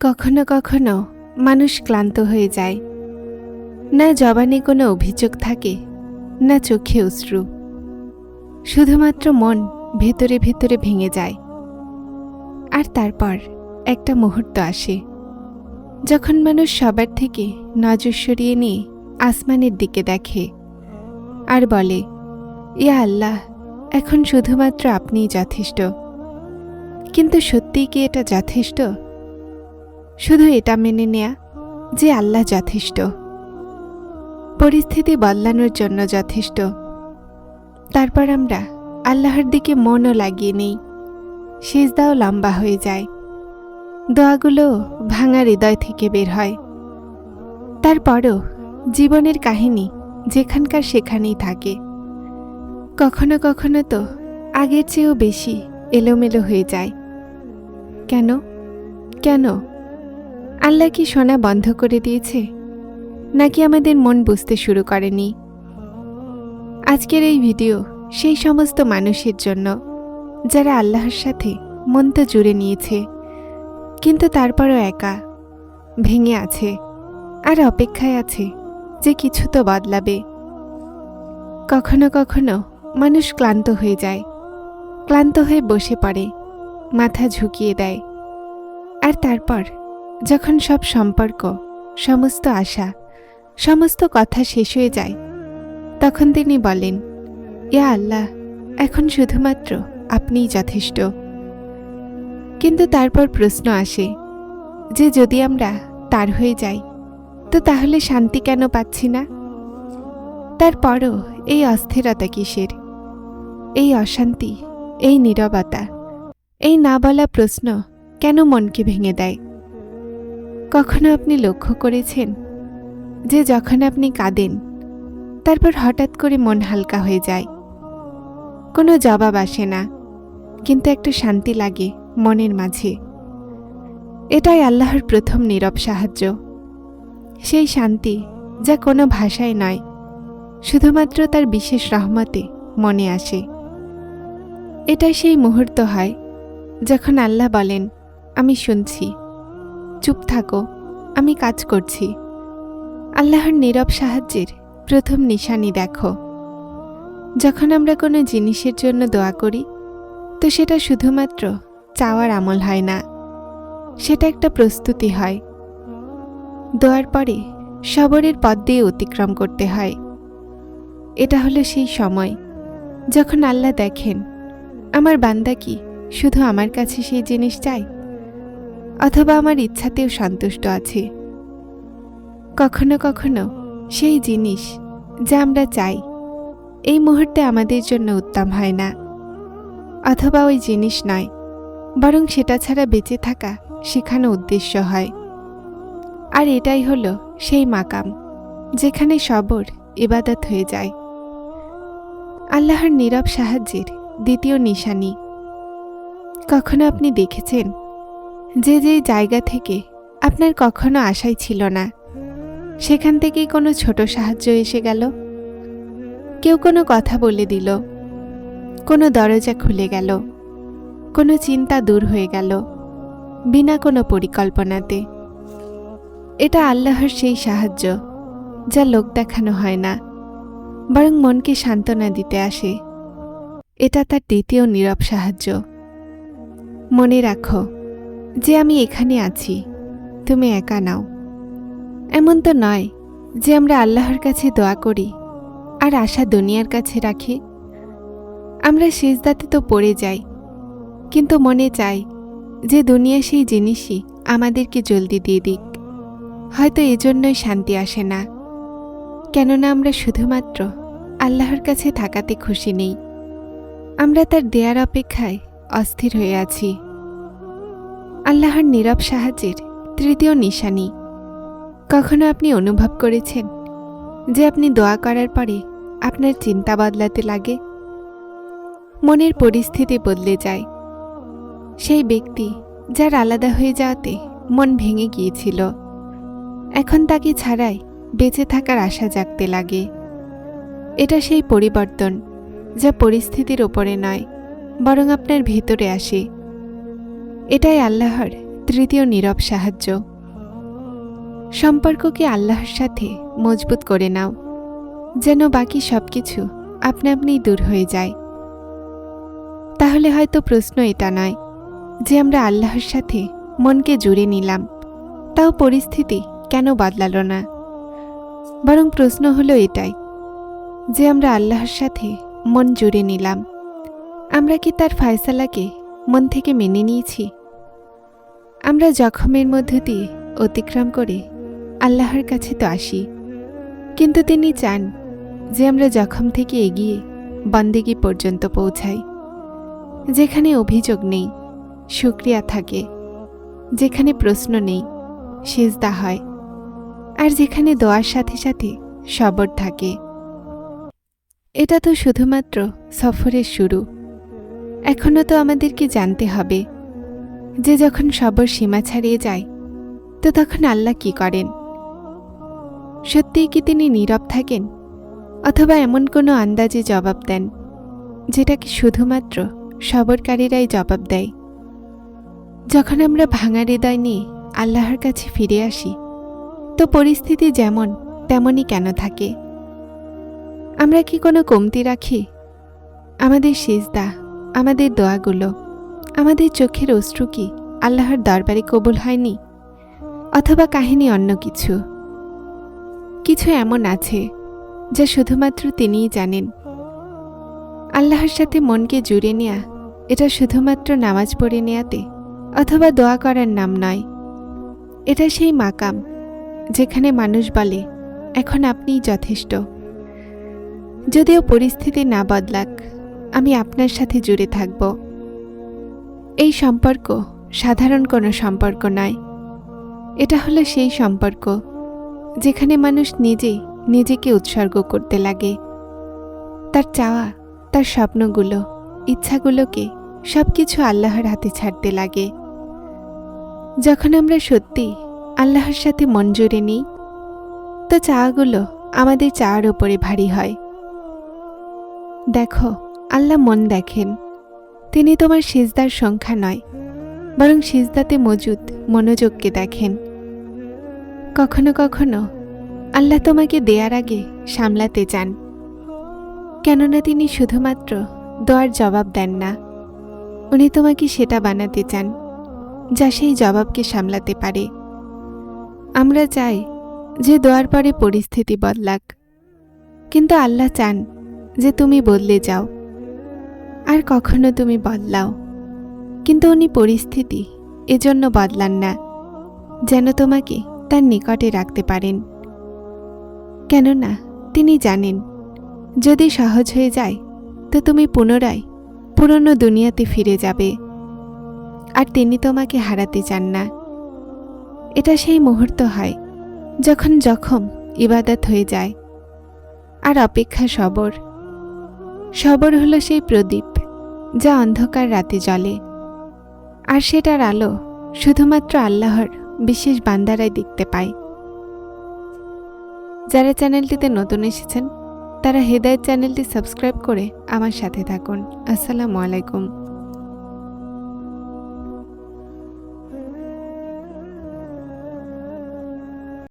কখনো কখনো মানুষ ক্লান্ত হয়ে যায়। না জবানে কোনো অভিযোগ থাকে, না চোখে অশ্রু। শুধুমাত্র মন ভেতরে ভেতরে ভেঙে যায়। আর তারপর একটা মুহূর্ত আসে, যখন মানুষ সবার থেকে নজর সরিয়ে নিয়ে আসমানের দিকে দেখে আর বলে, ইয়া আল্লাহ, এখন শুধুমাত্র আপনিই যথেষ্ট। কিন্তু সত্যিই কি এটা যথেষ্ট? শুধু এটা মেনে নেয়া যে আল্লাহ যথেষ্ট। পরিস্থিতি বদলানোর জন্য যথেষ্ট। তারপর আমরা আল্লাহর দিকে মনও লাগিয়ে নেই। সেজদাও লম্বা হয়ে যায়। দোয়াগুলো ভাঙা হৃদয় থেকে বের হয়। তারপরও জীবনের কাহিনী যেখানকার সেখানেই থাকে। কখনো কখনো তো আগের চেয়েও বেশি এলোমেলো হয়ে যায়। কেন? কেন? আল্লাহ কি শোনা বন্ধ করে দিয়েছে? নাকি আমাদের মন বুঝতে শুরু করেনি? আজকের এই ভিডিও সেই সমস্ত মানুষের জন্য, যারা আল্লাহর সাথে মন তো জুড়ে নিয়েছে, কিন্তু তারপরও একা, ভেঙে আছে, আর অপেক্ষায় আছে যে কিছু তো বদলাবে। কখনো কখনো মানুষ ক্লান্ত হয়ে যায়, ক্লান্ত হয়ে বসে পড়ে, মাথা ঝুঁকিয়ে দেয়, আর তারপর যখন সব সম্পর্ক, সমস্ত আশা, সমস্ত কথা শেষ হয়ে যায়, তখন তিনি বলেন, ইয়া আল্লাহ, এখন শুধুমাত্র আপনিই যথেষ্ট। কিন্তু তারপর প্রশ্ন আসে, যে যদি আমরা তার হয়ে যাই, তো তাহলে শান্তি কেন পাচ্ছি না? তারপরও এই অস্থিরতা কিসের? এই অশান্তি, এই নীরবতা, এই না বলা প্রশ্ন কেন মনকে ভেঙে দেয়? কখনো আপনি লক্ষ্য করেছেন যে যখন আপনি কাঁদেন, তারপর হঠাৎ করে মন হালকা হয়ে যায়? কোনো জবাব আসে না, কিন্তু একটা শান্তি লাগে মনের মাঝে। এটাই আল্লাহর প্রথম নীরব সাহায্য। সেই শান্তি যা কোনো ভাষায় নয়, শুধুমাত্র তার বিশেষ রহমতে মনে আসে। এটাই সেই মুহূর্ত হয় যখন আল্লাহ বলেন, আমি শুনছি। চুপ থাকো, আমি কাজ করছি। আল্লাহর নীরব সাহায্যের প্রথম নিশানি দেখো। যখন আমরা কোনো জিনিসের জন্য দোয়া করি, তো সেটা শুধুমাত্র চাওয়ার আমল হয় না, সেটা একটা প্রস্তুতি হয়। দোয়ার পরে সবরের পথ দিয়ে অতিক্রম করতে হয়। এটা হলো সেই সময় যখন আল্লাহ দেখেন, আমার বান্দা কি শুধু আমার কাছে সেই জিনিস চাই অথবা আমার ইচ্ছাতেও সন্তুষ্ট আছে। কখনো কখনো সেই জিনিস যা আমরা চাই, এই মুহূর্তে আমাদের জন্য উত্তম হয় না। অথবা ওই জিনিস নয়, বরং সেটা ছাড়া বেঁচে থাকা শেখানো উদ্দেশ্য হয়। আর এটাই হলো সেই মাকাম, যেখানে সবর, ইবাদত হয়ে যায়। আল্লাহর নীরব সাহায্যের দ্বিতীয় নিশানি। কখনো আপনি দেখেছেন যে যেই জায়গা থেকে আপনার কখনো আশাই ছিল না, সেখান থেকেই কোনো ছোট সাহায্য এসে গেল। কেউ কোনো কথা বলে দিল, কোনো দরজা খুলে গেল, কোনো চিন্তা দূর হয়ে গেল, বিনা কোনো পরিকল্পনাতে। এটা আল্লাহর সেই সাহায্য, যা লোক দেখানো হয় না, বরং মনকে সান্ত্বনা দিতে আসে। এটা তার দ্বিতীয় নীরব সাহায্য। মনে রাখো যে আমি এখানে আছি, তুমি একা নাও। এমন তো নয় যে আমরা আল্লাহর কাছে দোয়া করি আর আশা দুনিয়ার কাছে রাখি। আমরা শেষদাতে তো পড়ে যাই, কিন্তু মনে চাই যে দুনিয়া সেই জিনিসই আমাদেরকে জলদি দিয়ে দিক। হয়তো এজন্যই শান্তি আসে না, কেননা আমরা শুধুমাত্র আল্লাহর কাছে থাকাতে খুশি নেই। আমরা তার দেয়ার অপেক্ষায় অস্থির হয়ে আছি। আল্লাহর নীরব সাহায্যের তৃতীয় নিশানি। কখনো আপনি অনুভব করেছেন যে আপনি দোয়া করার পরে আপনার চিন্তা বদলাতে লাগে? মনের পরিস্থিতি বদলে যায়। সেই ব্যক্তি যার আলাদা হয়ে যাওয়াতে মন ভেঙে গিয়েছিল। এখন তাকে ছাড়াই বেঁচে থাকার আশা জাগতে লাগে। এটা সেই পরিবর্তন যা পরিস্থিতির ওপরে নয়, বরং আপনার ভেতরে আসে। এটাই আল্লাহর তৃতীয় নীরব সাহায্য। সম্পর্ককে আল্লাহর সাথে মজবুত করে নাও, যেন বাকি সব কিছু আপনা আপনিই দূর হয়ে যায়। তাহলে হয়তো প্রশ্ন এটা নয় যে আমরা আল্লাহর সাথে মনকে জুড়ে নিলাম, তাও পরিস্থিতি কেন বদলালো না? বরং প্রশ্ন হলো এটাই, যে আমরা আল্লাহর সাথে মন জুড়ে নিলাম, আমরা কি তার ফায়সালাকে মন থেকে মেনে নিয়েছি। আমরা জখমের মধ্য দিয়ে অতিক্রম করে আল্লাহর কাছে তো আসি। কিন্তু তিনি চান যে আমরা জখম থেকে এগিয়ে বন্দেগি পর্যন্ত পৌঁছাই। যেখানে অভিযোগ নেই সুক্রিয়া থাকে। যেখানে প্রশ্ন নেই, সেজদা হয়। আর যেখানে দোয়ার সাথে সাথে সবর থাকে। এটা তো শুধুমাত্র সফরের শুরু। এখনও তো আমাদেরকে জানতে হবে যে যখন সবর সীমা ছাড়িয়ে যায়, তো তখন আল্লাহ কি করেন? সত্যিই কি তিনি নীরব থাকেন অথবা এমন কোনো আন্দাজে জবাব দেন যেটাকে শুধুমাত্র সবরকারীরাই জবাব দেয়? যখন আমরা ভাঙা হৃদয় নিয়ে আল্লাহর কাছে ফিরে আসি, তো পরিস্থিতি যেমন তেমনই কেন থাকে? আমরা কি কোনো কমতি রাখি? আমাদের সিজদা আমাদের দোয়াগুলো, আমাদের চোখের অশ্রু কি আল্লাহর দরবারে কবুল হয়নি? অথবা কাহিনী অন্য কিছু? কিছু এমন আছে যা শুধুমাত্র তিনিই জানেন। আল্লাহর সাথে মনকে জুড়ে নেয়া, এটা শুধুমাত্র নামাজ পড়ে নেয়াতে অথবা দোয়া করার নাম নয়। এটা সেই মাকাম যেখানে মানুষ বলে, এখন আপনিই যথেষ্ট। যদিও পরিস্থিতি না বদলাক। আমি আপনার সাথে জুড়ে থাকব। এই সম্পর্ক সাধারণ কোনো সম্পর্ক নয়। এটা হলো সেই সম্পর্ক যেখানে মানুষ নিজেই নিজেকে উৎসর্গ করতে লাগে। তার চাওয়া, তার স্বপ্নগুলো, ইচ্ছাগুলোকে সব কিছু আল্লাহর হাতে ছাড়তে লাগে। যখন আমরা সত্যি আল্লাহর সাথে মন জুড়ে নিই, তো চাওয়াগুলো আমাদের চাওয়ার ওপরে ভারী হয়। দেখো আল্লাহ মন দেখেন। তিনি তোমার সিজদার সংখ্যা নয়, বরং সিজদাতে মজুদ মনোযোগকে দেখেন। কখনো কখনো আল্লাহ তোমাকে দেয়ার আগে সামলাতে চান, কেননা তিনি শুধুমাত্র দোয়ার জবাব দেন না, উনি তোমাকে সেটা বানাতে চান, যা সেই জবাবকে সামলাতে পারে। আমরা চাই যে দোয়ার পরে পরিস্থিতি বদলাক, কিন্তু আল্লাহ চান যে তুমি বদলে যাও। আর কখনো তুমি বদলাও। কিন্তু উনি পরিস্থিতি এজন্য বদলান না, যেন তোমাকে তার নিকটে রাখতে পারেন। কেননা তিনি জানেন, যদি সহজ হয়ে যায়, তো তুমি পুনরায় পুরনো দুনিয়াতে ফিরে যাবে। আর তিনি তোমাকে হারাতে চান না। এটা সেই মুহূর্ত হয় যখন জখম ইবাদত হয়ে যায়। আর অপেক্ষা সবর। সবর হলো সেই প্রদীপ যা অন্ধকার রাতে জ্বলে। আর সেটার আলো শুধুমাত্র আল্লাহর বিশেষ বান্দারাই দেখতে পায়। যারা চ্যানেলটিতে নতুন এসেছেন, তারা হেদায়ত চ্যানেলটি সাবস্ক্রাইব করে আমার সাথে থাকুন। আসসালামু আলাইকুম।